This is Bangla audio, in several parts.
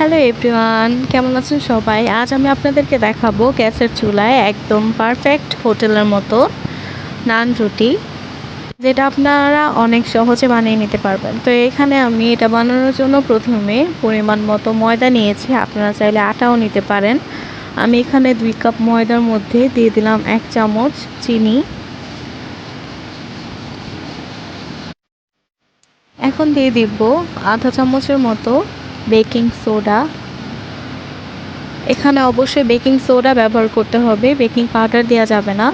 হ্যালো এভরিওয়ান কেমন আছেন সবাই? আজ আমি আপনাদেরকে দেখাবো গ্যাসের চুলায় একদম পারফেক্ট হোটেলের মতো নান রুটি, যেটা আপনারা অনেক সহজে বানিয়ে নিতে পারবেন। তো এখানে আমি এটা বানানোর জন্য প্রথমে পরিমাণ মতো ময়দা নিয়েছি। আপনারা চাইলে আটাও নিতে পারেন। আমি এখানে দুই কাপ ময়দার মধ্যে দিয়ে দিলাম এক চামচ চিনি। এখন দিয়ে দিব আধা চামচের মতো বেকিং সোডা। এখানে অবশ্যই বেকিং সোডা ব্যবহার করতে হবে, বেকিং পাউডার দেওয়া যাবে না।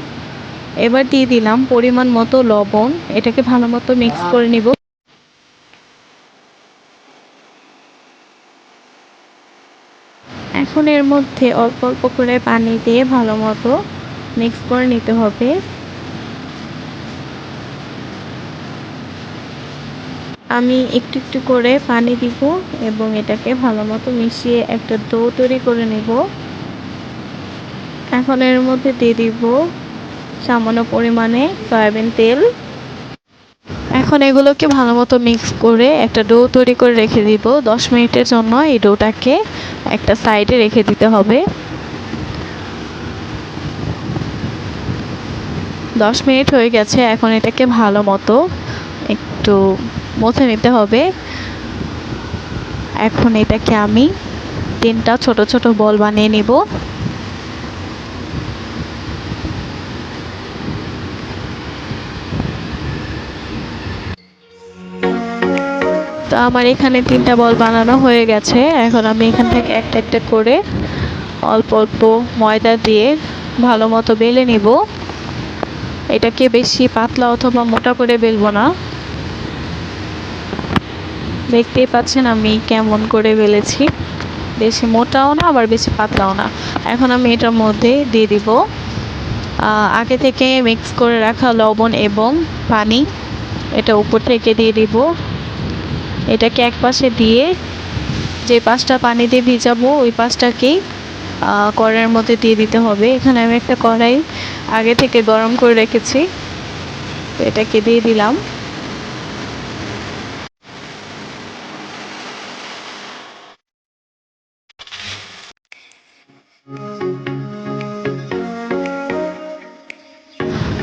এবার দিয়ে দিলাম পরিমাণ মতো লবণ, এটাকে ভালো মতো মিক্স করে নিব। এখন এর মধ্যে অল্প অল্প করে পানি দিয়ে ভালো মতো মিক্স করে নিতে হবে। আমি একটু একটু করে পানি দিব এবং এটাকে ভালো মতো মিশিয়ে একটা ডো তৈরি করে নেব। এখন এর মধ্যে দিয়ে দিব সামান্য পরিমাণে সয়াবিন তেল। এখন এগুলোকে ভালো মতো মিক্স করে একটা ডো তৈরি করে রেখে দিব। দশ মিনিটের জন্য এই ডোটাকে একটা সাইডে রেখে দিতে হবে। দশ মিনিট হয়ে গেছে, এখন এটাকে ভালো মতো একটু মুছে নিতে হবে। এখন এটাকে আমি তিনটা ছোট ছোট বল বানিয়ে নিব। তো আমার এখানে তিনটা বল বানানো হয়ে গেছে। এখন আমি এখান থেকে একটা একটা করে অল্প অল্প ময়দা দিয়ে ভালো মতো বেলে নিব। এটাকে বেশি পাতলা অথবা মোটা করে বেলবো না। দেখতেই পাচ্ছেন আমি কেমন করে বেলেছি। বেশি মোটাও না, আবার বেশি পাতলাও না। এখন আমি এটার মধ্যে দিয়ে দিব। আগে থেকে মিক্স করে রাখা লবণ এবং পানি এটা উপর থেকে দিয়ে দিব। এটাকে এক পাশে দিয়ে যে পাশটা পানি দিয়ে ভিজাবো, ওই পাশটাকেই কড়াইয়ের মধ্যে দিয়ে দিতে হবে। এখানে আমি একটা কড়াই আগে থেকে গরম করে রেখেছি। এটাকে দিয়ে দিলাম।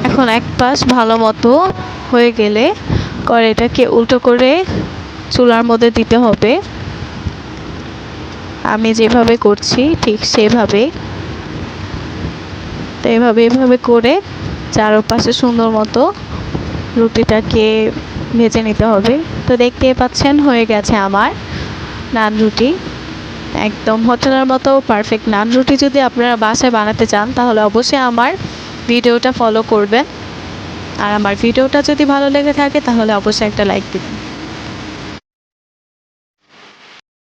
এখন এক পাশ ভালো মতো হয়ে গেলে কড়াইটাকে উল্টো করে চুলার মধ্যে দিতে হবে। আমি যেভাবে করছি ঠিক সেভাবে তো এভাবে এভাবে করে চারপাশে সুন্দর মতো রুটিটাকে ভেজে নিতে হবে। তো দেখতেই পাচ্ছেন হয়ে গেছে আমার নান রুটি। একদম হোটেলের মতো পারফেক্ট নান রুটি যদি আপনারা বাসায় বানাতে চান, তাহলে অবশ্যই আমার ভিডিওটা ফলো করবেন। আর আমার ভিডিওটা যদি ভালো লেগে থাকে, তাহলে অবশ্যই একটা লাইক দিবেন।